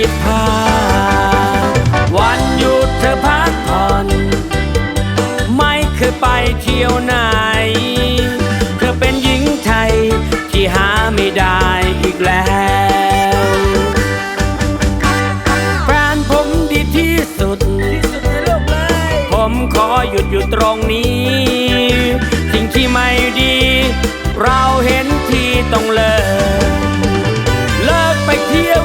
รีดผ้าวันหยุดเธอพักผ่อน ไม่เคยไปเที่ยวไหน เธอเป็นหญิงไทยที่หาไม่ได้อีกแล้วแฟนผมดีที่สุด ผมขอหยุดอยู่ตรงนี้ สิ่งที่ไม่ดี เราเห็นที่ต้องเลิก เลิกไปเที่ยว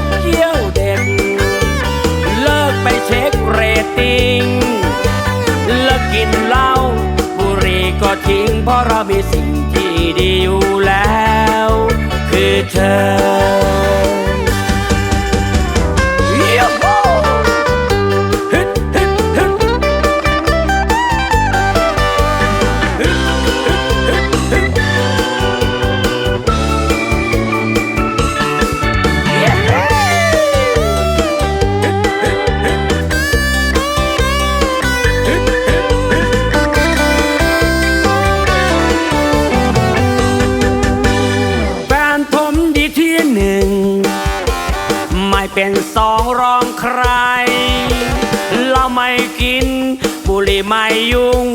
ก็ทิ้งเพราะเรามีสิ่งที่ดีอยู่แล้ว คือเธอ เป็นสองรองใคร เราไม่กินบุหรี่ไม่ยุ่ง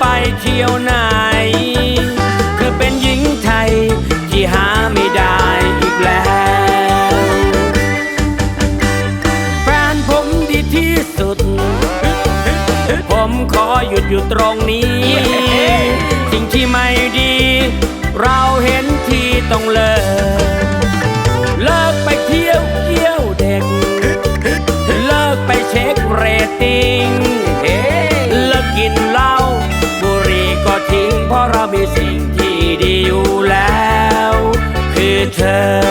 ไม่เคยไปเที่ยวไหนคือเป็นหญิงไทยที่หาไม่ได้อีกแล้วแฟนผมดีที่สุด ผมขอหยุดอยู่ตรงนี้ สิ่งที่ไม่ดี เราเห็นที่ต้องเลิก ทิ้งเพราะเรามีสิ่งที่ดีอยู่แล้ว คือเธอ